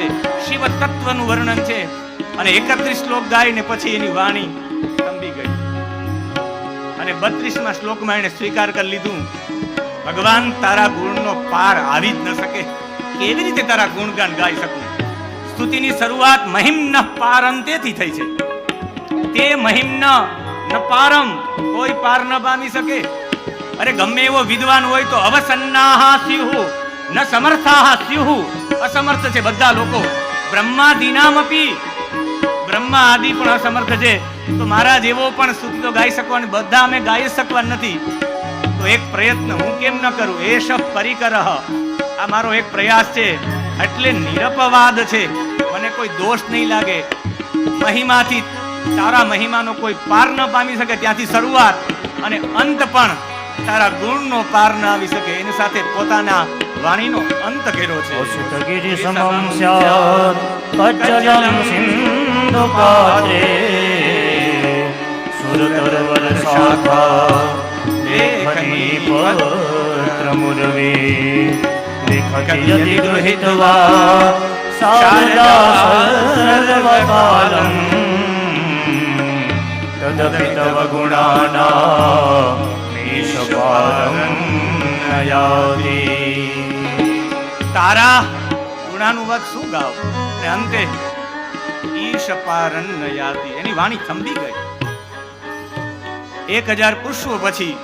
છે શિવ તત્વનું વર્ણન છે. અને એકત્રીસ શ્લોક ગાઈને પછી એની વાણી થંભી ગઈ. અને બત્રીસમાં શ્લોકમાં એને સ્વીકાર કરી લીધું. ભગવાન, તારા ગુણનો પાર આવી જ ન શકે. કેવી રીતે તારા ગુણગાન ગાઈ શકું? સ્તુતિની શરૂઆત મહિમ ન પારંતેથી થઈ છે. તે મહિમ ન પારમ કોઈ પાર ન પામી શકે. અરે ગમે એવો વિદ્વાન હોય તો અવસન્નાહા સ્યુહુ ન સમર્થાહા સ્યુહુ અસમર્થ છે બધા લોકો. બ્રહ્માદિનામપી બ્રહ્મા આદિ પણ અસમર્થ છે. તો મારા જેવો પણ સ્તુતિ તો ગાઈ શકવાની બધા અમે ગાઈ શકવા નથી. તો એક પ્રયત્ન હું કેમ ન કરું? એ એશ પરિકર આ મારો એક પ્રયાસ છે. એટલે નિરપવાદ છે. મને કોઈ દોષ નહીં લાગે. મહિમાથી તારા મહિમાનો કોઈ પાર ન પામી શકે. ત્યાંથી શરૂઆત અને અંત પણ તારા ગુણનો પાર ના આવી શકે. એની સાથે પોતાના વાણીનો અંત કર્યો છે. તદપિ તવ ગુણાના તારા ગુણાનુવાદ શું ગાવ? અને અંતે ઈશ પારન ન એની વાણી થંભી ગઈ. એક હજાર પુષ્પો પછી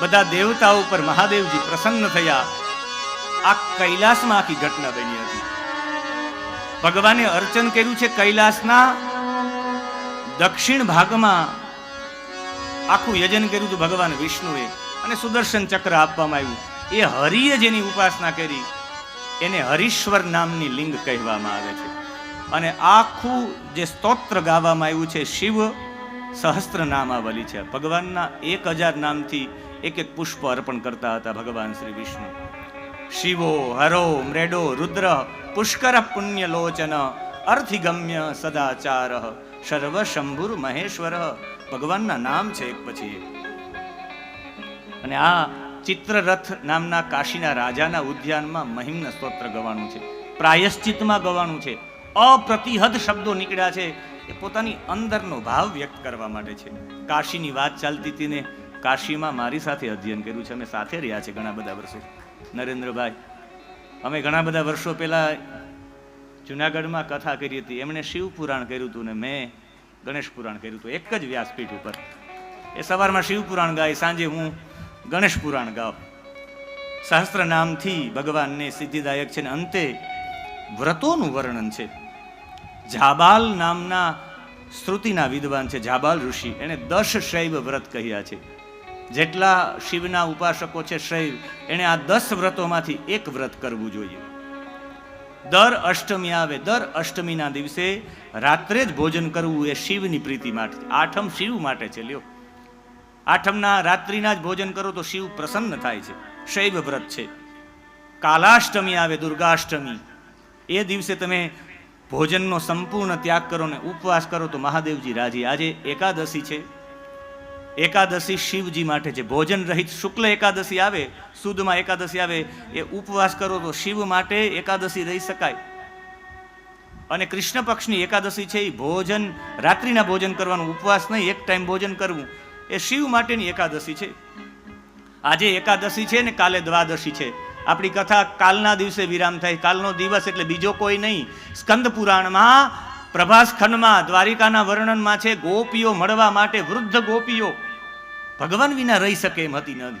બધા દેવતા ઉપર મહાદેવજી પ્રસન્ન થયા. આ કૈલાસમાં આખી ઘટના બની હતી. ભગવાને અર્ચન કર્યું છે કૈલાસના દક્ષિણ ભાગમાં. આખું યજન કર્યું હતું ભગવાન વિષ્ણુએ અને સુદર્શન ચક્ર આપવામાં આવ્યું. એ હરિએ જેની ઉપાસના કરી, એને હરીશ્વર નામની લિંગ કહેવામાં આવે છે. અને આખું જે સ્તોત્ર ગાવામાં આવ્યું છે, શિવ સહસ્ત્ર નામાવલી છે. ભગવાનના એક હજાર નામથી એક એક પુષ્પ અર્પણ કરતા હતા ભગવાન શ્રી વિષ્ણુ. શિવો, હરો મૃડો રુદ્ર, પુષ્કર પુણ્યલોચન, અર્થિગમ્ય સદાચાર સર્વ શંભુર મહેશ્વર ભગવાનના નામ છે એક પછી એક. અને આ ચિત્રરથ નામના કાશીના રાજાના ઉદ્યાનમાં મહિમ્ન સ્તોત્ર ગવાનું છે. પ્રાયશ્ચિતમાં ગવાનું છે. અપ્રતિહદ શબ્દો નીકળ્યા છે એ પોતાની અંદરનો ભાવ વ્યક્ત કરવા માટે છે. કાશીની વાત ચાલતી હતી ને કાશીમાં મારી સાથે અધ્યયન કર્યું છે. અમે સાથે રહ્યા છે ઘણા બધા વર્ષો. નરેન્દ્રભાઈ, અમે ઘણા બધા વર્ષો પહેલાં જુનાગઢમાં કથા કરી હતી. એમણે શિવ પુરાણ કર્યું હતું ને મેં ગણેશ પુરાણ કર્યું હતું. એક જ વ્યાસપીઠ ઉપર. એ સવારમાં શિવ પુરાણ ગાય, સાંજે હું ગણેશ પુરાણ ગાવ સહસ્ત્ર નામથી ભગવાનને સિદ્ધિદાયક છે ને અંતે વ્રતોનું વર્ણન છે. જાબાલ નામના શ્રુતિના વિદ્વાન છે, જાબાલ ઋષિ. એણે દશ શૈવ વ્રત કહ્યા છે. જેટલા શિવના ઉપાસકો છે શૈવ એણે આ દસ વ્રતોમાંથી એક વ્રત કરવું જોઈએ. દર અષ્ટમી આવે, દર અષ્ટમીના દિવસે રાત્રે જ ભોજન કરવું એ શિવની પ્રીતિ માટે, આઠમ શિવ માટે છે, લ્યો. આઠમના રાત્રિના જ ભોજન કરો તો શિવ પ્રસન્ન થાય છે, શૈવ વ્રત છે. કાલાષ્ટમી આવે, દુર્ગાષ્ટમી, એ દિવસે તમે ભોજનનો સંપૂર્ણ ત્યાગ કરો ને ઉપવાસ કરો તો મહાદેવજી રાજી. આજે એકાદશી છે. એકાદશી શિવજી માટે છે. ભોજન રહિત શુક્લ એકાદશી આવે, સુદમાં એકાદશી આવે, એ ઉપવાસ કરો તો શિવ માટે એકાદશી રહી શકાય. અને કૃષ્ણ પક્ષની એકાદશી છે, એ ભોજન, રાત્રિના ભોજન કરવાનું, ઉપવાસ નહીં, એક ટાઈમ ભોજન કરવું. એ શિવ માટેની એકાદશી છે. આજે એકાદશી છે ને કાલે દ્વાદશી છે. આપણી કથા કાલના દિવસે વિરામ થાય. કાલનો દિવસ એટલે બીજો કોઈ નહીં. સ્કંદ પુરાણમાં પ્રભાસ ખંડમાં દ્વારિકાના વર્ણનમાં છે, ગોપીઓ મળવા માટે વૃદ્ધ ગોપીઓ. ભગવાન વિના રહી શકે એમ હતી નથી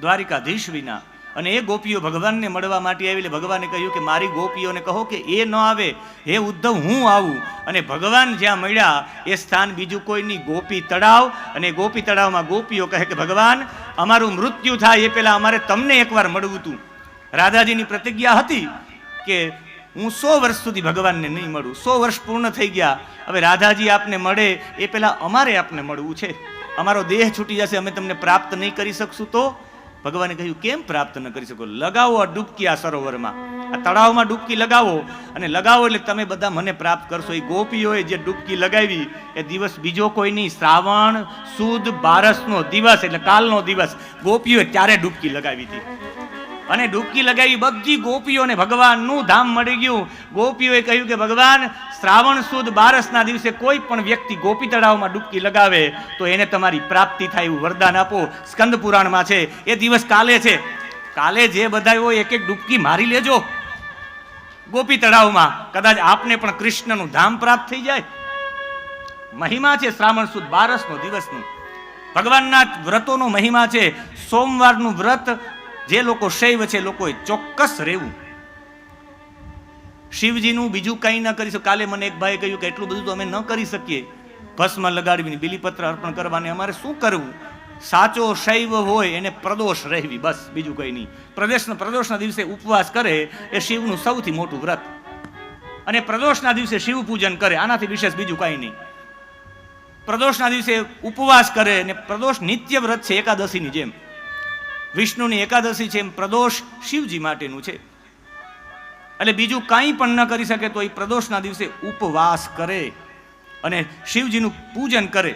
દ્વારિકાધીશ વિના. અને એ ગોપીઓ ભગવાનને મળવા માટે આવી ભગવાને કહ્યું કે, મારી ગોપીઓને કહો કે, એ ન આવે. હે ઉદ્ધવ, હું આવું. અને ભગવાન જ્યાં મળ્યા, એ સ્થાન બીજું કોઈની? ગોપી તળાવ. અને ગોપી તળાવમાં ગોપીઓ કહે કે, ભગવાન, અમારું મૃત્યુ થાય એ પહેલાં અમારે તમને એકવાર મળવું હતું રાધાજીની પ્રતિજ્ઞા હતી કે હું સો વર્ષ સુધી ભગવાનને નહીં મળું. સો વર્ષ પૂર્ણ થઈ ગયા. હવે રાધાજી આપને મળે. એ પહેલાં અમારે આપને મળવું છે. અમારો દેહ છૂટી જશે, અમે તમને પ્રાપ્ત નહીં કરી શકશું તો? ભગવાને કહ્યું, કેમ પ્રાપ્ત ન કરી શકો? લગાવો આ ડૂબકી આ સરોવરમાં. આ તળાવમાં ડૂબકી લગાવો. અને લગાવો એટલે તમે બધા મને પ્રાપ્ત કરશો. એ ગોપીઓએ જે ડૂબકી લગાવી, એ દિવસ બીજો કોઈ નહીં. શ્રાવણ સુદ બારસનો દિવસ એટલે કાલનો દિવસ ગોપીઓએ ત્યારે ડૂબકી લગાવી હતી. અને ડૂબકી લગાવી બધી ગોપીઓને ભગવાનનું ધામ મળી ગયું. ગોપીઓએ કહ્યું કે, ભગવાન, શ્રાવણ સુદ બારસના દિવસે કોઈ પણ વ્યક્તિ ગોપી તળાવમાં ડૂબકી લગાવે, તો એને તમારી પ્રાપ્તિ થાય એવું વરદાન આપો. સ્કંદ પુરાણમાં છે, એ દિવસ કાલે છે. કાલે જે બધા હોય એક એક ડૂબકી મારી લેજો. ગોપી તળાવમાં કદાચ આપને પણ કૃષ્ણનું ધામ પ્રાપ્ત થઈ જાય. મહિમા છે શ્રાવણ સુદ બારસનો દિવસનું. ભગવાનના વ્રતોનો મહિમા છે. સોમવારનું વ્રત જે લોકો શૈવ છે, લોકોએ ચોક્કસ રહેવું. શિવજીનું બીજું કંઈ ન કરી શકું, કાલે મને એક ભાઈ કહ્યું કે એટલું બધું તો અમે ન કરી શકીએ. ભસ્મ લગાડવીને બિલીપત્ર અર્પણ કરવાને અમારે શું કરવું? સાચો શૈવ હોય એને પ્રદોષ રહેવી, બસ, બીજું કંઈ નહીં. પ્રદેશના, પ્રદોષના દિવસે ઉપવાસ કરે એ શિવનું સૌથી મોટું વ્રત. અને પ્રદોષના દિવસે શિવ પૂજન કરે, આનાથી વિશેષ બીજું કાંઈ નહીં. પ્રદોષના દિવસે ઉપવાસ કરે અને પ્રદોષ નિત્ય વ્રત છે, એકાદશીની જેમ. વિષ્ણુની એકાદશી છે એમ પ્રદોષ શિવજી માટેનું છે. એટલે બીજું કાંઈ પણ ન કરી શકે તો એ પ્રદોષના દિવસે ઉપવાસ કરે અને શિવજીનું પૂજન કરે.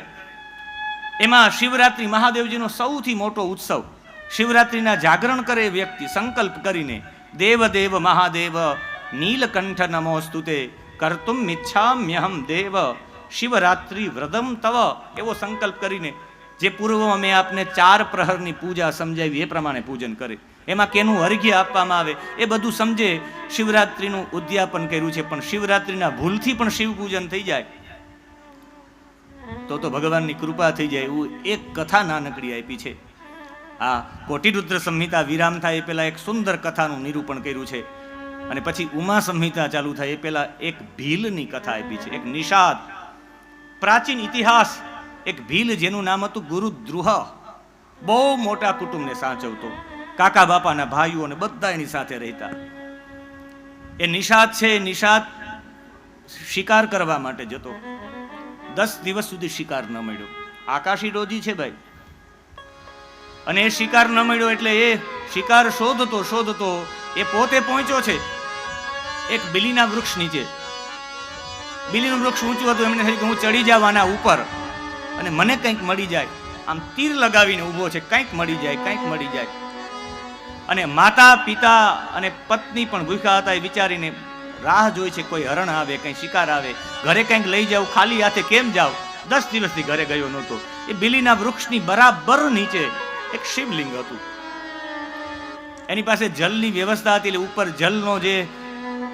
એમાં શિવરાત્રિ મહાદેવજીનો સૌથી મોટો ઉત્સવ. શિવરાત્રિના જાગરણ કરે વ્યક્તિ, સંકલ્પ કરીને દેવ દેવ મહાદેવ, નીલકંઠ નમોસ્તુતે કર્તુમ મિચ્છામ્યહમ દેવ, શિવરાત્રિ વ્રતમ તવ, એવો સંકલ્પ કરીને જે પૂર્વ અમે આપને ચાર પ્રહરની પૂજા સમજાવી, એ પ્રમાણે પૂજન કરે. એમાં કેનું અર્ઘ્ય આપવામાં આવે, એ બધું સમજે. શિવરાત્રિનું ઉદ્યાપન કર્યું છે, પણ શિવરાત્રિના ભૂલથી પણ શિવ પૂજન થઈ જાય. તો તો ભગવાનની કૃપા થઈ જાય, એવું એક કથા નાનકડી આપી છે. આ કોટિરુદ્ર સંહિતા વિરામ થાય એ પહેલા એક સુંદર કથાનું નિરૂપણ કર્યું છે. અને પછી ઉમા સંહિતા ચાલુ થાય એ પહેલા એક ભીલની કથા આપી છે, એક નિષાદ. પ્રાચીન ઇતિહાસ એક ભીલ જેનું નામ હતું ગુરુદ્રુહ. બહુ મોટા કુટુંબને સાચવતો. કાકા બાપાના ભાઈઓ અને બધા એની સાથે રહેતા. એ નિષાદ છે, એ નિષાદ શિકાર કરવા માટે જતો. દસ દિવસ સુધી શિકાર ન મળ્યો. આકાશી રોજી છે ભાઈ. અને એ શિકાર ન મળ્યો એટલે એ શિકાર શોધતો શોધતો, એ પોતે પહોંચ્યો છે. એક બિલીના વૃક્ષ નીચે. બિલીનું વૃક્ષ ઊંચું હતું, એમને થયું કે હું ચડી જાવ આના ઉપર. અને મને કંઈક મળી જાય. આમ તીર લગાવીને ઊભો છે, કંઈક મળી જાય, કંઈક મળી જાય. અને માતા, પિતા અને પત્ની પણ ભૂખ્યા હતા એ વિચારીને રાહ જોઈ છે, કોઈ હરણ આવે, કંઈ શિકાર આવે, ઘરે કંઈક લઈ જાવ ખાલી હાથે કેમ જાવ દસ દિવસથી ઘરે ગયો નહોતો. એ બિલીના વૃક્ષની બરાબર નીચે એક શિવલિંગ હતું. એની પાસે જલની વ્યવસ્થા હતી, એટલે ઉપર જલનો જે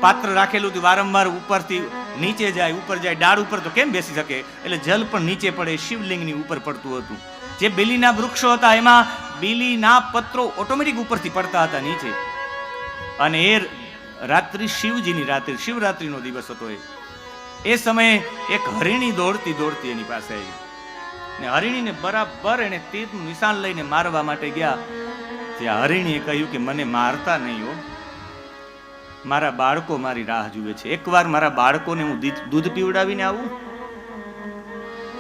પાત્ર રાખેલું હતું, વારંવાર ઉપરથી નીચે જાય, ઉપર જાય, ડાળ ઉપર તો કેમ બેસી શકે? એટલે જલ પણ નીચે પડે, શિવલિંગની ઉપર પડતું હતું. જે બિલીના વૃક્ષો હતા, એમાં બિલીના પત્રો ઓટોમેટિક ઉપરથી પડતા હતા, નીચે. અને એ રાત્રિ શિવજીની રાત્રિ, શિવરાત્રિનો દિવસ હતો એ. એ સમયે એક હરિણી દોડતી દોડતી એની પાસે આવી. ને હરિણીને બરાબર એને તીરનું નિશાન લઈને મારવા માટે ગયા. ત્યાં હરિણીએ કહ્યું કે, મને મારતા નહીં હો. મારા બાળકો મારી રાહ જુએ છે. એકવાર મારા બાળકોને હું દૂધ પીવડાવીને આવું.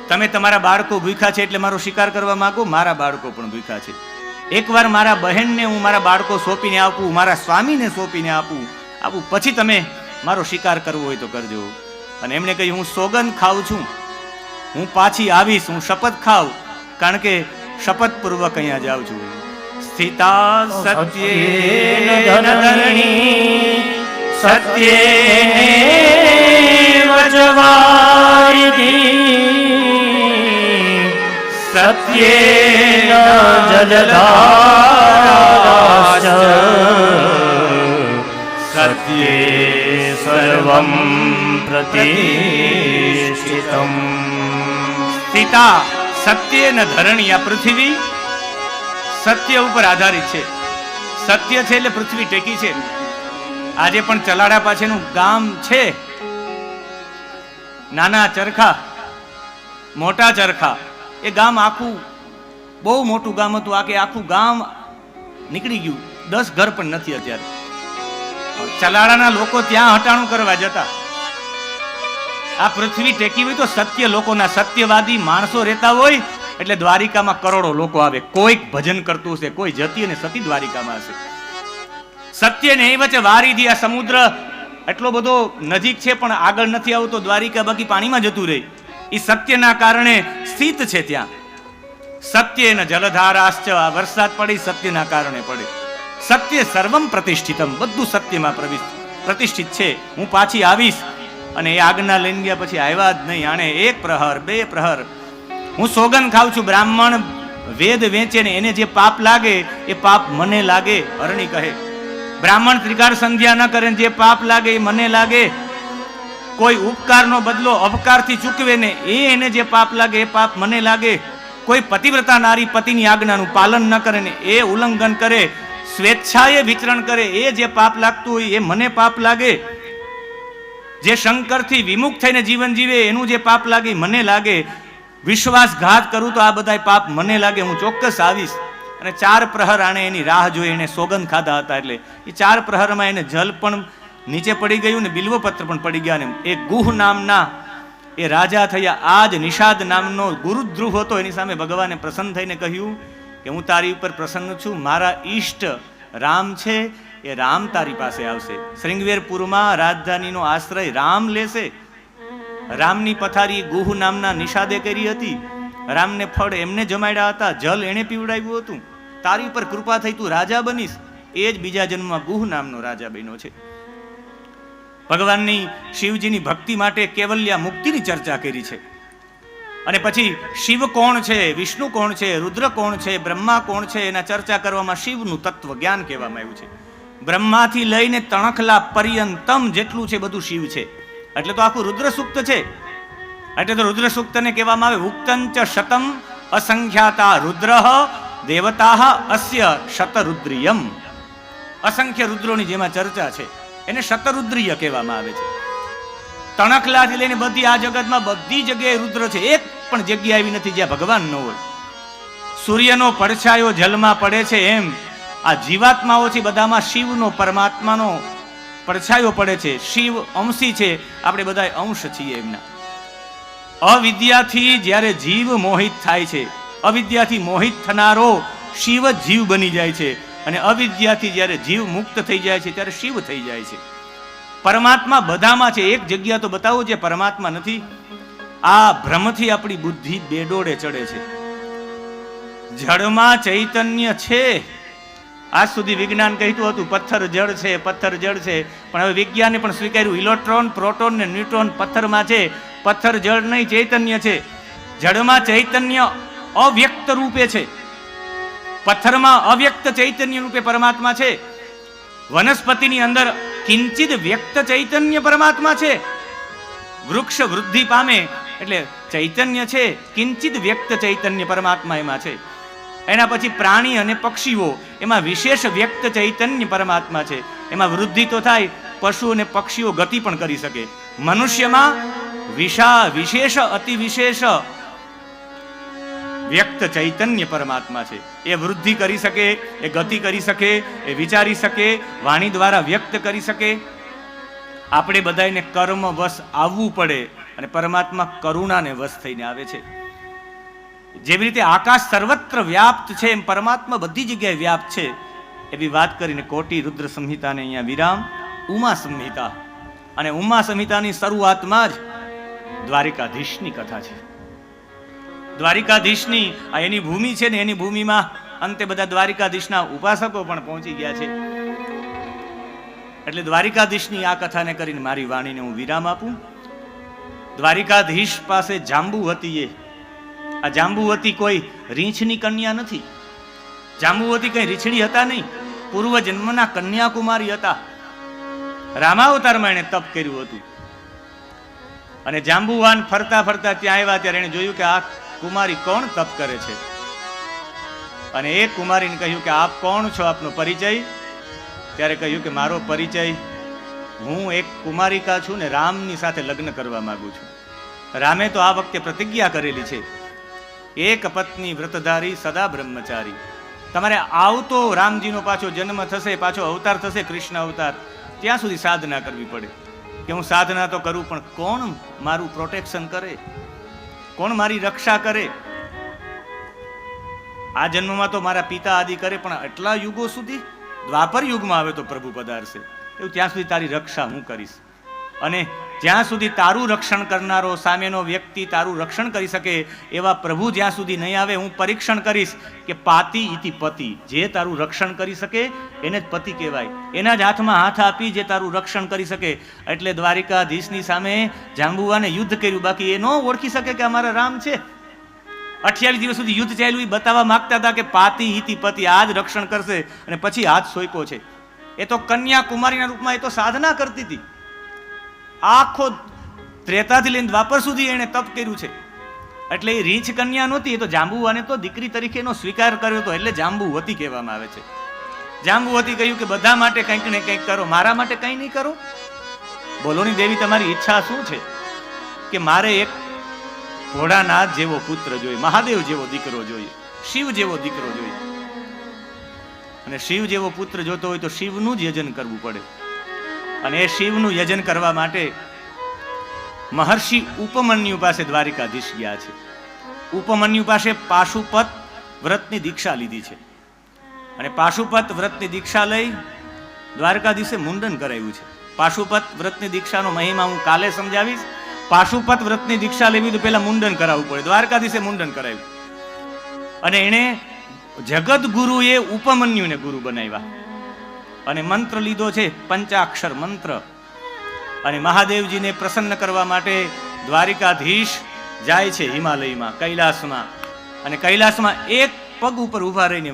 તમે તમારા બાળકો ભૂખ્યા છે એટલે મારો શિકાર કરવા માંગો. મારા બાળકો પણ ભૂખ્યા છે. એકવાર મારા બહેનને હું મારા બાળકો સોંપીને આપું, મારા સ્વામીને સોંપીને આપું આપું. પછી તમે મારો શિકાર કરવો હોય તો કરજો. અને એમણે કહ્યું, હું સોગંદ ખાઉં છું. હું પાછી આવીશ. હું શપથ ખાઉં. કારણ કે શપથપૂર્વક અહીંયા જાઉં છું. સ્થિતા સત્યેન ધનધરણી સત્યેન વચવારિધિ સત્યેન જલધારાશ્ચ સત્યે સર્વં પ્રતિષ્ઠિતમ સ્થિતા સત્યેન ધરણી આ પૃથ્વી સત્ય ઉપર આધારિત છે. સત્ય છે એટલે પૃથ્વી ટેકી છે. આજે પણ ચલાડા પાછળનું ગામ છે. નાના ચરખા, મોટા ચરખા, એ ગામ આખું, બહુ મોટું ગામ હતું. આ કે આખું ગામ નીકળી ગયું. દસ ઘર પણ નથી અત્યારે. ચલાડાના લોકો ત્યાં હટાણું કરવા જતા. આ પૃથ્વી ટેકી હોય તો સત્ય લોકોના સત્યવાદી માણસો રહેતા હોય. એટલે દ્વારિકામાં કરોડો લોકો આવે. કોઈક ભજન કરતું હશે, કોઈ જતી અને સતી દ્વારિકામાં હશે. સત્ય ને વચ્ચે વારીધી આ સમુદ્ર એટલો બધો નજીક છે, પણ આગળ નથી આવતો, દ્વારિકા બાકી પાણીમાં જતું રહે. એ સત્યના કારણે સ્થિત છે ત્યાં. સત્ય ને જલધારાશ્ચ આ વરસાદ પડી, સત્યના કારણે પડે. સત્ય સર્વમ પ્રતિષ્ઠિતમ, બધું સત્યમાં પ્રતિષ્ઠિત છે. હું પાછી આવીશ અને એ આજ્ઞા લઈને ગયા પછી આવ્યા જ નહીં. આણે એક પ્રહર, બે પ્રહર હું સોગન ખાઉં છું. બ્રાહ્મણ વેદ વેચે ને એને જે પાપ લાગે, એ પાપ મને લાગે, અરણી કહે. બ્રાહ્મણ ત્રિકાર સંધ્યા ન કરે જે પાપ લાગે, એ મને લાગે. કોઈ ઉપકારનો બદલો અપકારથી ચૂકવે ને એ એને જે પાપ લાગે, એ પાપ મને લાગે. કોઈ પતિવ્રતા નારી પતિની આજ્ઞાનું પાલન ન કરે ને એ ઉલ્લંઘન કરે. સ્વેચ્છાએ વિચરણ કરે, એ જે પાપ લાગતું હોય, એ મને પાપ લાગે. જે શંકરથી વિમુખ થઈને જીવન જીવે, એનું જે પાપ લાગે મને લાગે. વિશ્વાસઘાત કરું તો આ બધા પાપ મને લાગે, હું ચોક્કસ આવીશ. અને ચાર પ્રહર આણે એની રાહ જોઈ એને સોગંદ ખાધા હતા એટલે એ ચાર પ્રહરમાં એને જલ પણ નીચે પડી ગયું ને બિલ્વપત્ર પણ પડી ગયા ને એ ગુહ નામના એ રાજા થયા. આ જ નિષાદ નામનો ગુરુદ્રુહ હતો. એની સામે ભગવાને પ્રસન્ન થઈને કહ્યું કે હું તારી ઉપર પ્રસન્ન છું. મારા ઈષ્ટ રામ છે, એ રામ તારી પાસે આવશે. શૃંગવેરપુરમાં રાજધાનીનો આશ્રય રામ લેશે. રામની પથારી ગુહ નામના નિષાદે કરી હતી. રામને ફળ એમને જમાડ્યા હતા, જલ એણે પીવડાવ્યું હતું. તારી ઉપર કૃપા થઈ તું રાજા બનીશ. એ જ બીજા જન્મમાં ગુહ નામનો રાજા બન્યો છે. ભગવાનની શિવજીની ભક્તિ માટે કેવલ્યા મુક્તિની ચર્ચા કરી છે. અને પછી શિવ કોણ છે, વિષ્ણુ કોણ છે, રુદ્ર કોણ છે, બ્રહ્મા કોણ છે, એના ચર્ચા કરવામાં શિવનું તત્વ જ્ઞાન કહેવામાં આવ્યું છે. બ્રહ્માથી લઈને તણખલા પર્યંતમ જેટલું છે બધું શિવ છે. એટલે તો આખું રુદ્ર સૂક્ત છે. એટલે તો રુદ્ર સૂક્તને કહેવામાં આવે ઉક્તંચ શતમ અસંખ્યાતા રુદ્ર દેવતા અસ્ય શતરુદ્રિયમ. અસંખ્ય રુદ્રોની જેમાં ચર્ચા છે. એને શતરુદ્રિય કહેવામાં આવે છે. તણખલાથી લઈને બધી આ જગતમાં બધી જગ્યાએ રુદ્ર છે. એક પણ જગ્યા એવી નથી જ્યાં ભગવાન ન હોય. સૂર્યનો પડછાયો જલમાં પડે છે એમ. આ જીવાત્માઓથી બધામાં શિવનો, પરમાત્માનો પડછાયો પડે છે. શિવ અંશી છે. આપણે બધા અંશ છીએ એમના. અવિદ્યાથી જ્યારે જીવ મોહિત થાય છે, અવિદ્યાથી મોહિત થનારો શિવ જીવ બની જાય છે અને અવિદ્યાથી જ્યારે જીવ મુક્ત થઈ જાય છે, ત્યારે શિવ થઈ જાય છે. પરમાત્મા બધામાં છે. એક જગ્યા તો બતાવો જે પરમાત્મા નથી. આ ભ્રમથી આપણી બુદ્ધિ બેડોડે ચડે છે. જળમાં ચૈતન્ય છે. આજ સુધી વિજ્ઞાન કહેતું હતું, પથ્થર જળ છે, પથ્થર જળ છે. પણ હવે વિજ્ઞાને પણ સ્વીકાર્યું, ઇલેક્ટ્રોન, પ્રોટોન ને ન્યુટ્રોન પથ્થરમાં છે. પથ્થર જળ નહીં, ચૈતન્ય છે. જળમાં ચૈતન્ય અવ્યક્ત રૂપે છે. પથ્થરમાં અવ્યક્ત ચૈતન્ય રૂપે પરમાત્મા છે. વનસ્પતિની અંદર કિંચિત વ્યક્ત ચૈતન્ય પરમાત્મા છે. વૃક્ષ વૃદ્ધિ પામે, એટલે ચૈતન્ય છે. કિંચિત વ્યક્ત ચૈતન્ય પરમાત્મા એમાં છે. એના પછી પ્રાણી અને પક્ષીઓ, એમાં વિશેષ વ્યક્ત ચૈતન્ય પરમાત્મા છે. એમાં વૃદ્ધિ તો થાય, પશુ અને પક્ષીઓ ગતિ પણ કરી શકે. મનુષ્યમાં વિશા, વિશેષ અતિ વિશેષ વ્યક્ત ચૈતન્ય પરમાત્મા છે. એ વૃદ્ધિ કરી શકે, એ ગતિ કરી શકે, એ વિચારી શકે, વાણી દ્વારા વ્યક્ત કરી શકે. આપણે બધાને કર્મ વશ આવવું પડે અને પરમાત્મા કરુણાને વશ થઈને આવે છે. જેવી રીતે આકાશ સર્વત્ર વ્યાપ્ત છે, એમ પરમાત્મા બધી જગ્યાએ વ્યાપ્ત છે, એવી વાત કરીને કોટી રુદ્ર સંહિતાને અહીંયા વિરામ, ઉમા સંહિતા. અને ઉમા સંહિતાની શરૂઆતમાં જ દ્વારિકાધીશની કથા છે. દ્વારિકાધીશની આ એની ભૂમિ છે ને, એની ભૂમિમાં અંતે બધા દ્વારિકાધીશના ઉપાસકો પણ પહોંચી ગયા છે. એટલે દ્વારિકાધીશની આ કથાને કરીને મારી વાણીને હું વિરામ આપું. દ્વારિકાધીશ પાસે જાંબુ હતી એ. આ જાંબુવતી કોઈ રીંછની કન્યા નથી. જાંબુવતી કઈ રીછડી હતા નહીં. પૂર્વ જન્મના કન્યાકુમારી હતા. રામાવતારમાં એણે તપ કર્યું હતું. અને જાંબુવાન ફરતા ફરતા ત્યાં આવ્યા ત્યારે એણે જોયું કે આ કુમારી કોણ તપ કરે છે. અને એ કુમારીને કહ્યું કે આપ કોણ છો? આપનો પરિચય? ત્યારે કહ્યું કે મારો પરિચય, હું એક કુમારિકા છું ને રામની સાથે લગ્ન કરવા માંગુ છું. રામે તો આ વખતે પ્રતિજ્ઞા કરેલી છે. એક પત્ની વ્રતધારી સદા બ્રહ્મચારી. તમારે આવતો રામજીનો પાછો જન્મ થશે, પાછો અવતાર થશે, કૃષ્ણ અવતાર. ત્યાં સુધી સાધના કરવી પડે. કે હું સાધના તો કરું, પણ કોણ મારું પ્રોટેક્શન કરે? કોણ મારી રક્ષા કરે? આ જન્મમાં તો મારા પિતા આદિ કરે, પણ એટલા યુગો સુધી દ્વાપર યુગમાં આવે તો પ્રભુ પધારશે. એવું ત્યાં સુધી તારી રક્ષા હું કરીશ. અને જ્યાં સુધી તારું રક્ષણ કરનારો સામેનો વ્યક્તિ તારું રક્ષણ કરી શકે, એવા પ્રભુ જ્યાં સુધી નહીં આવે, હું પરીક્ષણ કરીશ કે પાતિ ઇતિ પતિ. જે તારું રક્ષણ કરી શકે, એને જ પતિ કહેવાય. એના જ હાથમાં હાથ આપી જે તારું રક્ષણ કરી શકે. એટલે દ્વારિકાધીશની સામે જાંબુવાને યુદ્ધ કર્યું. બાકી એ ન ઓળખી શકે કે અમારા રામ છે. અઠ્યાવીસ દિવસ સુધી યુદ્ધ ચાલ્યું. એ બતાવવા માગતા હતા કે પાતિ હિતિ પતિ આ જ રક્ષણ કરશે. અને પછી હાથ સોંપ્યો છે. એ તો કન્યાકુમારીના રૂપમાં એ તો સાધના કરતી હતી. આખો ત્રેતાથી લઈને દ્વાપર સુધી એણે તપ કર્યું છે. એટલે એ રીંછ કન્યા નહોતી, એ તો જાંબુવાને તો દીકરી તરીકેનો સ્વીકાર કર્યો હતો એટલે જાંબુવતી કહેવામાં આવે છે. જાંબુવતી કહ્યું કે બધા માટે કંઈક ને કંઈક કરો, મારા માટે કંઈ નહીં કરો. બોલોની દેવી, તમારી ઈચ્છા શું છે? કે મારે એક ભોળાનાથ જેવો પુત્ર જોઈએ, મહાદેવ જેવો દીકરો જોઈએ, શિવ જેવો દીકરો જોઈએ. અને શિવ જેવો પુત્ર જોતો હોય તો શિવનું જ યજન કરવું પડે. અને એ શિવનું યજન કરવા માટે મહર્ષિ ઉપમન્યુ પાસે દ્વારિકાધીશ ગયા છે. ઉપમન્યુ પાસે પાશુપત વ્રતની દીક્ષા લીધી છે. અને પાશુપત વ્રતની દીક્ષા લઈ દ્વારકાધીશે મુંડન કરાવ્યું છે. પાશુપત વ્રતની દીક્ષાનો મહિમા હું કાલે સમજાવીશ. પાશુપત વ્રતની દીક્ષા લેવી તો પહેલાં મુંડન કરાવવું પડે. દ્વારકાધીશે મુંડન કરાવ્યું. અને એણે જગત ગુરુએ ઉપમન્યુને ગુરુ બનાવ્યા. અને મંત્ર લીધો છે પંચાક્ષર મંત્ર. અને મહાદેવજીને પ્રસન્ન કરવા માટે દ્વારિકાધીશ જાય છે હિમાલયમાં, કૈલાસમાં. અને કૈલાસમાં એક પગ ઉપર ઊભા રહીને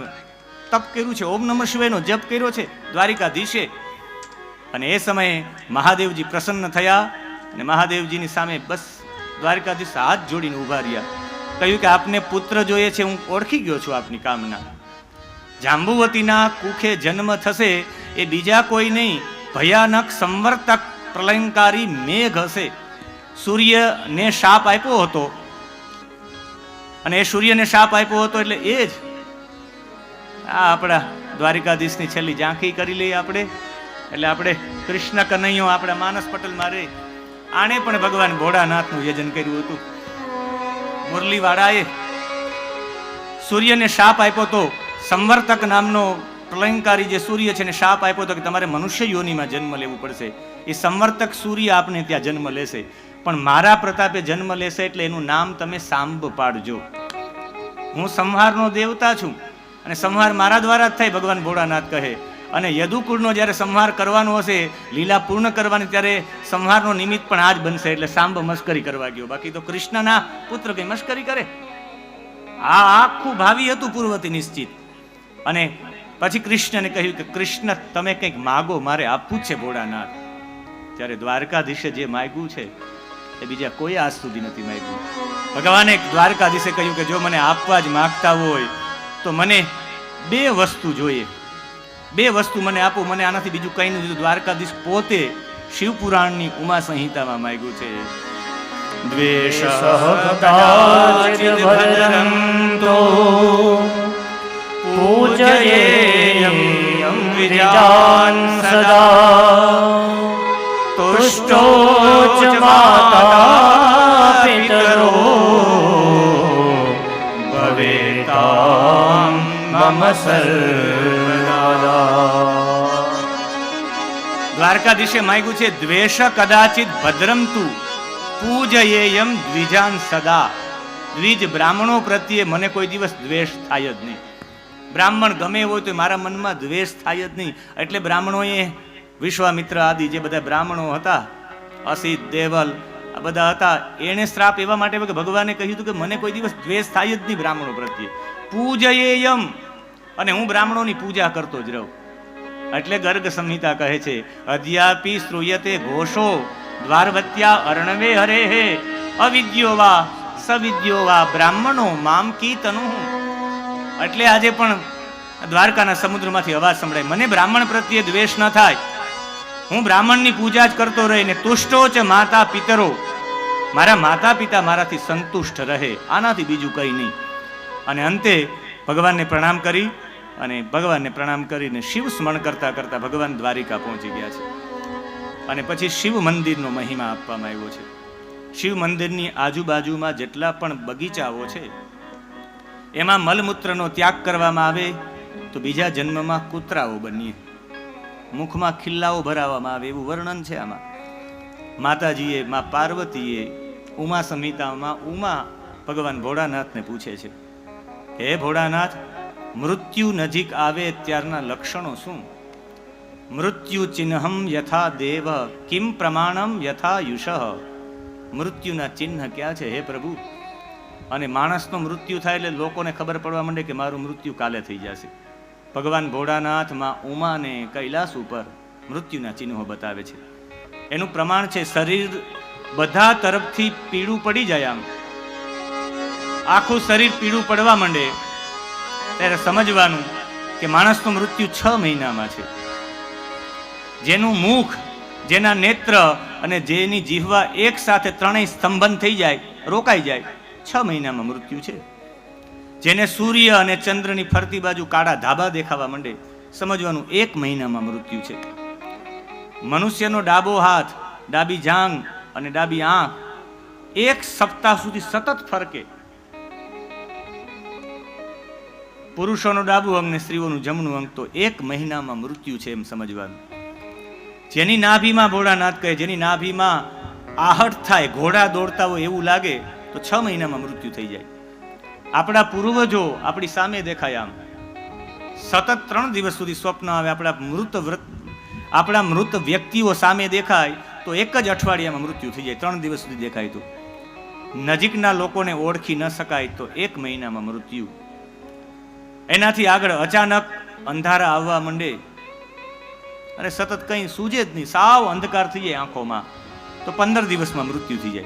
તપ કર્યું છે. ઓમ નમઃ શિવાયનો જપ કર્યો છે દ્વારિકાધીશે. અને એ સમયે મહાદેવજી પ્રસન્ન થયા અને મહાદેવજીની સામે બસ દ્વારિકાધીશ હાથ જોડીને ઊભા રહ્યા. કહ્યું કે આપને પુત્ર જોઈએ છે, હું ઓળખી ગયો છું આપની કામના. જાંબુવતીના કુખે જન્મ થશે એ બીજા કોઈ નહીં. ભયાનક સંવર્તક પ્રલયંકારી મેઘ હશે. સૂર્યને શાપ આપ્યો હતો. અને એ સૂર્યને શાપ આપ્યો હતો એટલે એ જ આ આપણા દ્વારિકાધીશની છેલ્લી ઝાંખી કરી લઈએ આપણે. એટલે આપણે કૃષ્ણ કનૈયો આપણા માનસ પટેલમાં રહે આણે પણ ભગવાન ભોળાનાથનું યજન કર્યું હતું. મુરલીવાળાએ સૂર્યને શાપ આપ્યો તો સંવર્તક નામનો પ્રલયંકારી જે સૂર્ય છે ને શાપ આપ્યો તો કે તમારે મનુષ્ય યોનિમાં જન્મ લેવું પડશે. એ સંવર્તક સૂર્ય આપને ત્યાં જન્મ લેશે. પણ મારા પ્રતાપે જન્મ લેશે એટલે એનું નામ તમે સાંબ પાડજો. હું સંહારનો દેવતા છું અને સંહાર મારા દ્વારા જ થાય, ભગવાન ભોળાનાથ કહે. અને યદુકુળનો જ્યારે સંહાર કરવાનો હશે, લીલા પૂર્ણ કરવાની, ત્યારે સંહારનો નિમિત્ત પણ આ જ બનશે એટલે સાંબ મસ્કરી કરવા ગયો. બાકી તો કૃષ્ણના પુત્ર કઈ મસ્કરી કરે? આ આખું ભાવિ હતું પૂર્વથી નિશ્ચિત. અને પછી કૃષ્ણને કહ્યું કે, કૃષ્ણ, તમે કંઈક માગો, મારે આપવું છે ભોળાનાથ. ત્યારે દ્વારકાધીશે જે માગ્યું છે, એ બીજા કોઈ આજ સુધી નથી માગ્યું. ભગવાને દ્વારકાધીશે કહ્યું કે, જો મને આપવા જ માગતા હોય, તો મને બે વસ્તુ જોઈએ. બે વસ્તુ મને આપો, મને આનાથી બીજું કંઈ નથી. દ્વારકાધીશ પોતે શિવપુરાણની ઉમા સંહિતામાં માગ્યું છે. દ્વેષ કદાચિદ વિજાન સદા તુષ્ટો ચ માતા પિતરો ભવેતામ મમ સર્વદા દ્વારકાધીશે માગ્યું છે દ્વેષ કદાચિત ભદ્રમ તું પૂજયેયમ દ્વિજાન સદા દ્વિજ બ્રાહ્મણો પ્રત્યે મને કોઈ દિવસ દ્વેષ થાય જ નહીં બ્રાહ્મણ ગમે હોય તો મારા મનમાં દ્વેષ થાય જ નહીં. એટલે બ્રાહ્મણોએ વિશ્વામિત્ર આદિ જે બધા બ્રાહ્મણો હતા, અસિત, દેવલ, આ બધા હતા એણે શ્રાપ એવા માટે કે ભગવાને કહ્યું હતું કે મને કોઈ દિવસ દ્વેષ થાય જ નહીં બ્રાહ્મણો પ્રત્યે. પૂજયેયમ. અને હું બ્રાહ્મણોની પૂજા કરતો જ રહું. એટલે ગર્ગ સંહિતા કહે છે, અધ્યાપી શ્રુયતે ઘોષો, દ્વારવત્યા અર્ણવે હરે હે અવિદ્યો વા, સવિદ્યો વા બ્રાહ્મણો મામ કી તનુ એટલે આજે પણ દ્વારકાના સમુદ્રમાંથી અવાજ સંભળાય. મને બ્રાહ્મણ પ્રત્યે દ્વેષ ન થાય. હું બ્રાહ્મણની પૂજા જ કરતો રહીને તુષ્ટો છે માતા પિતરો. મારા માતા પિતા મારાથી સંતુષ્ટ રહે. આનાથી બીજું કંઈ નહીં. અને અંતે ભગવાનને પ્રણામ કરી અને ભગવાનને પ્રણામ કરીને શિવ સ્મરણ કરતા કરતા ભગવાન દ્વારિકા પહોંચી ગયા છે. અને પછી શિવ મંદિરનો મહિમા આપવામાં આવ્યો છે. શિવ મંદિરની આજુબાજુમાં જેટલા પણ બગીચાઓ છે એમાં મલમૂત્રનો ત્યાગ કરવામાં આવે તો બીજા જન્મમાં કૂતરાઓ બનીએ. મુખમાં ખિલ્લાઓ ભરાવવામાં આવે એવું વર્ણન છે આમાં. માતાજીએ, મા પાર્વતીએ, ઉમા સંહિતામાં ઉમા ભગવાન ભોળાનાથને પૂછે છે, હે ભોળાનાથ, મૃત્યુ નજીક આવે ત્યારના લક્ષણો શું? મૃત્યુ ચિહ્નમ યથા દેવ, કિમ પ્રમાણમ યથા યુષ? મૃત્યુના ચિહ્ન ક્યાં છે? હે પ્રભુ અને માણસનું મૃત્યુ થાય એટલે લોકોને ખબર પડવા માંડે કે મારું મૃત્યુ કાલે થઈ જશે. ભગવાન ભોળાનાથમાં ઉમાને કૈલાસ ઉપર મૃત્યુના ચિહ્નો બતાવે છે. એનું પ્રમાણ છે, શરીર બધા તરફથી પીળું પડી જાય આમ. આખું શરીર પીળું પડવા માંડે. ત્યારે સમજવાનું કે માણસનું મૃત્યુ છ મહિનામાં છે. જેનું મુખ, જેના નેત્ર અને જેની જીહવા એક સાથે ત્રણેય સ્તંભન થઈ જાય, રોકાઈ જાય. છ મહિનામાં મૃત્યુ છે. જેને સૂર્ય અને ચંદ્રની ફરતી બાજુ કાળા ધાબા દેખાવા માંડે, સમજવાનું એક મહિનામાં મૃત્યુ છે. મનુષ્યનો ડાબો હાથ, ડાબી જાંગ અને ડાબી આંખ એક સપ્તાહ સુધી સતત ફરકે. પુરુષોનો ડાબું અંગ ને સ્ત્રીઓનું જમણું અંગ તો એક મહિનામાં મૃત્યુ છે એમ સમજવાનું. જેની નાભીમાં ભોળાનાથ કહે, જેની નાભીમાં આહટ થાય, ઘોડા દોડતા હોય એવું લાગે તો છ મહિનામાં મૃત્યુ થઈ જાય. આપણા પૂર્વજો આપણી સામે દેખાય આમ. સતત ત્રણ દિવસ સુધી સ્વપ્ન આવે આપણા મૃત વ્રત, આપણા મૃત વ્યક્તિઓ સામે દેખાય તો એક જ અઠવાડિયામાં મૃત્યુ થઈ જાય. ત્રણ દિવસ સુધી દેખાય તો. નજીકના લોકોને ઓળખી ન શકાય તો એક મહિનામાં મૃત્યુ. એનાથી આગળ અચાનક અંધારા આવવા માંડે. અને સતત કંઈ સૂજે જ નહીં. સાવ અંધકાર થઈ જાય આંખોમાં. તો પંદર દિવસમાં મૃત્યુ થઈ જાય.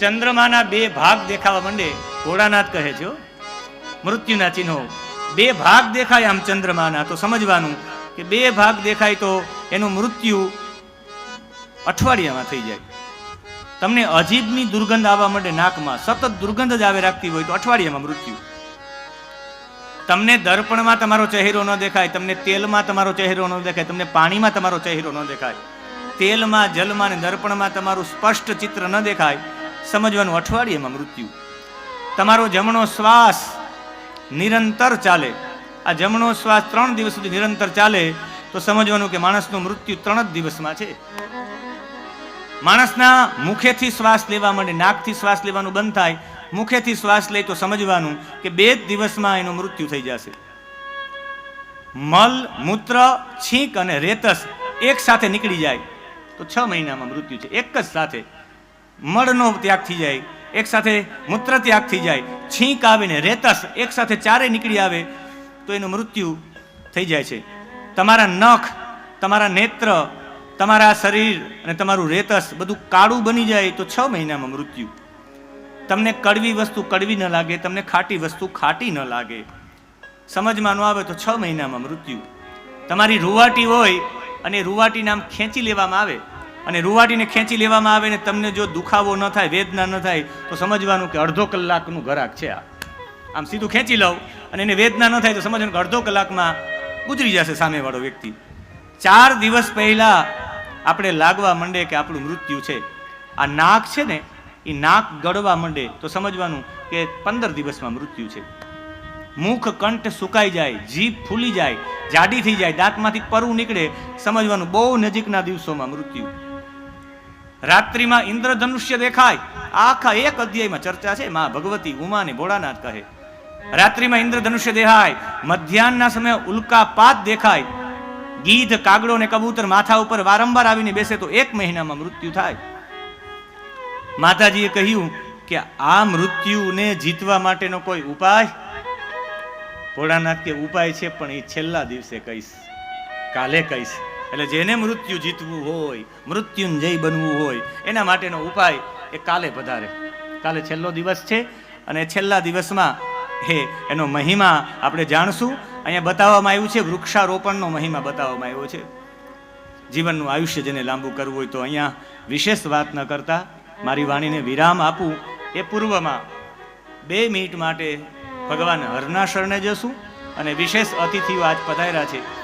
ચંદ્રમાના બે ભાગ દેખાવા માંડે ભોળાનાથ કહે છે મૃત્યુના ચિહ્નો. બે ભાગ દેખાય આમ ચંદ્રમાના. તો સમજવાનું કે બે ભાગ દેખાય તો એનું મૃત્યુ અઠવાડિયામાં થઈ જાય. તમને અજીબની દુર્ગંધ આવવા માંડે નાકમાં. સતત દુર્ગંધ જ આવે રાખતી હોય તો અઠવાડિયામાં મૃત્યુ. તમને દર્પણમાં તમારો ચહેરો ન દેખાય, તમને તેલમાં તમારો ચહેરો ન દેખાય, તમને પાણીમાં તમારો ચહેરો ન દેખાય. તેલમાં, જલમાં અને દર્પણમાં તમારું સ્પષ્ટ ચિત્ર ન દેખાય. સમજવાનું અઠવાડિયામાં મૃત્યુ. તમારો જમણો શ્વાસ નિરંતર ચાલે. આ જમણો શ્વાસ ત્રણ દિવસ સુધી નિરંતર ચાલે તો સમજવાનું કે માણસનું મૃત્યુ ત્રણ જ દિવસમાં છે. માણસના મુખેથી શ્વાસ લેવા માંડે, નાકથી શ્વાસ લેવાનું બંધ થાય, મુખેથી શ્વાસ લે તો સમજવાનું કે બે જ દિવસમાં એનું મૃત્યુ થઈ જશે. મલ, મૂત્ર, છીંક અને રેતસ એક સાથે નીકળી જાય તો છ મહિનામાં મૃત્યુ છે. એક જ સાથે. મળનો ત્યાગ થઈ જાય, એક સાથે મૂત્ર ત્યાગ થઈ જાય, છીંક આવે ને રેતસ એક સાથે ચારે નીકળી આવે, તો એનું મૃત્યુ થઈ જાય છે. તમારા નખ, તમારા નેત્ર, તમારા શરીર અને તમારું રેતસ બધું કાળું બની જાય તો છ મહિનામાં મૃત્યુ. તમને કડવી વસ્તુ કડવી ન લાગે, તમને ખાટી વસ્તુ ખાટી ન લાગે. સમજમાં ન આવે તો છ મહિનામાં મૃત્યુ. તમારી રૂવાટી હોય અને રૂવાટી નામ ખેંચી લેવામાં આવે. અને રૂવાટીને ખેંચી લેવામાં આવે ને તમને જો દુખાવો ન થાય, વેદના ન થાય, તો સમજવાનું કે અડધો કલાકનું ઘરાક છે આ. આમ સીધું ખેંચી લઉં અને એને વેદના ન થાય તો સમજવાનું કે અડધો કલાકમાં ગુજરી જશે સામેવાળો વ્યક્તિ. ચાર દિવસ પહેલાં આપણે લાગવા માંડે કે આપણું મૃત્યુ છે. આ નાક છે ને, એ નાક ગળવા માંડે તો સમજવાનું કે પંદર દિવસમાં મૃત્યુ છે. મુખ કંઠ સુકાઈ જાય, જીભ ફૂલી જાય, જાડી થઈ જાય, દાંતમાંથી પરવું નીકળે, સમજવાનું બહુ નજીકના દિવસોમાં મૃત્યુ. રાત્રિમાં ઇન્દ્રધનુષ્ય દેખાય. આખા એક અધ્યાયમાં ચર્ચા છે, માં ભગવતી ઉમા ને ભોળાનાથ કહે. રાત્રિમાં ઇન્દ્રધનુષ્ય દેખાય મધ્યાહનના સમયે ઉલ્કાપાત દેખાય. ગીધ, કાગડો ને કબૂતર માથા ઉપર વારંવાર આવીને બેસે તો એક મહિનામાં મૃત્યુ થાય. માતાજીએ કહ્યું કે આ મૃત્યુને જીતવા માટેનો કોઈ ઉપાય? ભોળાનાથ કે ઉપાય છે, પણ એ છેલ્લા દિવસે કહીશ. કાલે કહીશ. એટલે જેને મૃત્યુ જીતવું હોય, મૃત્યુંજય બનવું હોય, એના માટેનો ઉપાય એ કાલે પધારે. કાલે છેલ્લો દિવસ છે અને છેલ્લા દિવસમાં હે, એનો મહિમા આપણે જાણશું. અહીંયા બતાવવામાં આવ્યું છે, વૃક્ષારોપણનો મહિમા બતાવવામાં આવ્યો છે. જીવનનું આયુષ્ય જેને લાંબુ કરવું હોય તો અહીંયા વિશેષ વાત ન કરતા. મારી વાણીને વિરામ આપું. એ પૂર્વમાં બે મિનિટ માટે ભગવાન હરના શરણે જશું અને વિશેષ અતિથિઓ આજ પધાર્યા છે.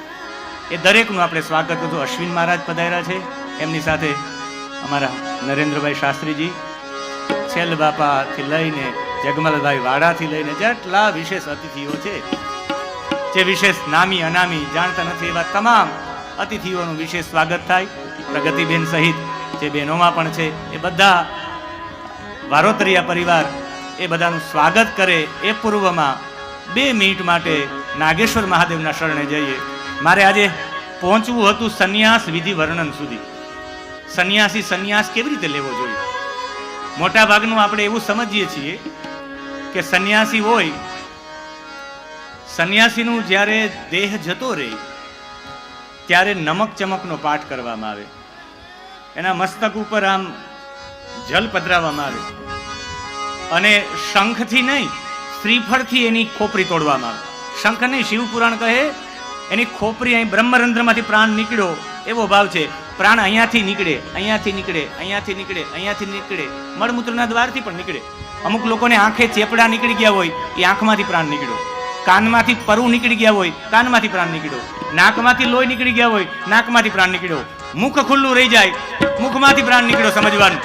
એ દરેકનું આપણે સ્વાગત કરતું અશ્વિન મહારાજ પધાર્યા છે. એમની સાથે અમારા નરેન્દ્રભાઈ શાસ્ત્રીજી, છેલ બાપાથી લઈને જગમલભાઈ વાડાથી લઈને જેટલા વિશેષ અતિથિઓ છે, જે વિશેષ નામી અનામી જાણતા નથી એવા તમામ અતિથિઓનું વિશેષ સ્વાગત થાય. પ્રગતિબેન સહિત જે બહેનોમાં પણ છે, એ બધા વારોતરિયા પરિવાર એ બધાનું સ્વાગત કરે એ પૂર્વમાં બે મિનિટ માટે નાગેશ્વર મહાદેવના શરણે જઈએ. મારે આજે પહોંચવું હતું સંન્યાસ વિધિ વર્ણન સુધી. સંન્યાસી સંન્યાસ કેવી રીતે લેવો જોઈએ? મોટા ભાગનું આપણે એવું સમજીએ છીએ કે સંન્યાસી હોય, સંન્યાસીનું જ્યારે દેહ જતો રહે, ત્યારે નમક ચમકનો પાઠ કરવામાં આવે. એના મસ્તક ઉપર આમ જલ પધરાવવામાં આવે. અને શંખથી નહીં, શ્રીફળથી એની ખોપરી તોડવામાં આવે. શંખ નહીં, શિવપુરાણ કહે એની ખોપરી અહીં બ્રહ્મરંધ્રમાંથી પ્રાણ નીકળ્યો એવો ભાવ છે. પ્રાણ અહીંયાથી નીકળે અહીંયાથી નીકળે અહીંયાથી નીકળે અહીંયાથી નીકળે. મળમૂત્રના દ્વારથી પણ નીકળે. અમુક લોકોને આંખે ચેપડા નીકળી ગયા હોય, એ આંખમાંથી પ્રાણ નીકળ્યો. કાનમાંથી પરુ નીકળી ગયા હોય, કાનમાંથી પ્રાણ નીકળ્યો. નાકમાંથી લોહી નીકળી ગયા હોય, નાકમાંથી પ્રાણ નીકળ્યો. મુખ ખુલ્લું રહી જાય, મુખમાંથી પ્રાણ નીકળ્યો સમજવાનું.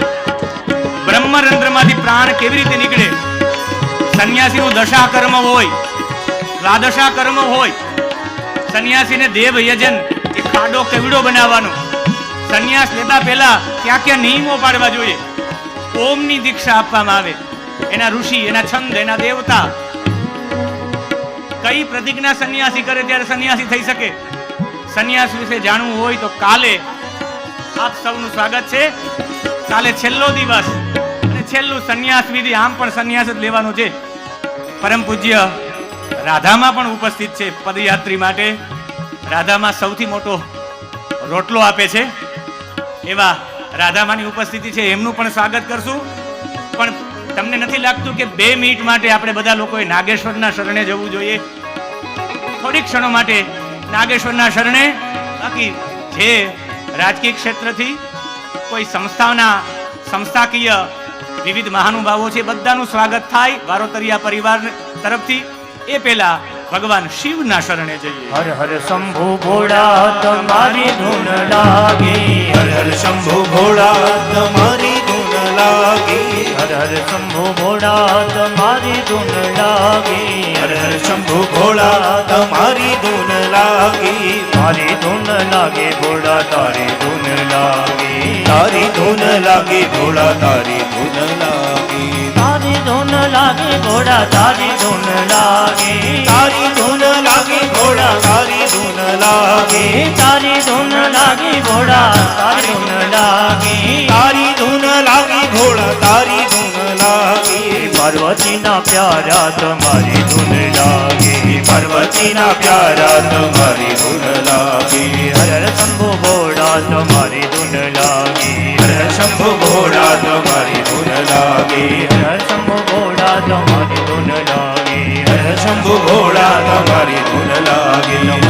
બ્રહ્મરંધ્રમાંથી પ્રાણ કેવી રીતે નીકળે? સંન્યાસીનું દશા કર્મ હોય દ્વાદશા કર્મ હોય સંન્યાસીને દેવ યજન એ ખાડો કેવડો બનાવવાનો? સન્યાસ લેતા પહેલા ક્યાં ક્યાં નિયમો પાડવા જોઈએ? ઓમની દીક્ષા આપવામાં આવે. એના ઋષિ, એના છંદ, એના દેવતા. કઈ પ્રતિજ્ઞા સન્યાસી કરે ત્યારે સન્યાસી થઈ શકે? સન્યાસ વિશે જાણવું હોય તો કાલે આપ સૌનું સ્વાગત છે. કાલે છેલ્લો દિવસ. અને છેલ્લું સન્યાસ વિધિ આમ પણ સન્યાસ જ લેવાનો છે. પરમ પૂજ્ય રાધામાં પણ ઉપસ્થિત છે પદયાત્રી માટે. રાધામાં સૌથી મોટો રોટલો આપે છે. એવા રાધામાની ઉપસ્થિતિ છે. એમનું પણ સ્વાગત કરશું. પણ તમને નથી લાગતું કે બે મિનિટ માટે આપણે બધા લોકોએ નાગેશ્વરના શરણે જવું જોઈએ? થોડી ક્ષણો માટે નાગેશ્વરના શરણે. બાકી જે રાજકીય ક્ષેત્રથી કોઈ સંસ્થાના સંસ્થાકીય વિવિધ મહાનુભાવો છે, બધાનું સ્વાગત થાય વારોતરિયા પરિવાર તરફથી. એ પહેલા ભગવાન શિવના શરણે જઈએ. હર હર શંભુ ભોળા તમારી ધૂન લાગે. હર હર શંભુ ભોળા તમારી ધૂન લાગે. હર હર શંભુ ભોળા તમારી ધૂન લાગે. હર હર શંભુ ભોળા તમારી ધૂન લાગે. મારી ધૂન લાગે ભોળા તારી ધૂન લાગે. તારી ધૂન લાગે ભોળા તારી ધૂન લાગી તારી ધૂન લાગે ભોળા તારી ધૂન લાગે તારી ધૂન લાગી ભોળા તારી ધૂન લાગી તારી ધૂન લાગે ભોળા તારી ધૂન લાગે તારી ધૂન લાગી ભોળા તારી ધૂન લાગી પાર્વતીના પ્યારા તમારી ધૂન લાગે પાર્વતીના પ્યારા તમારી ધૂન લાગી હર હર શંભુ ભોળા તમારી ધૂન લાગે હર હર શંભુ ભોળા તમારી ધૂન લાગી ભોળા તમારી ધૂન લાગી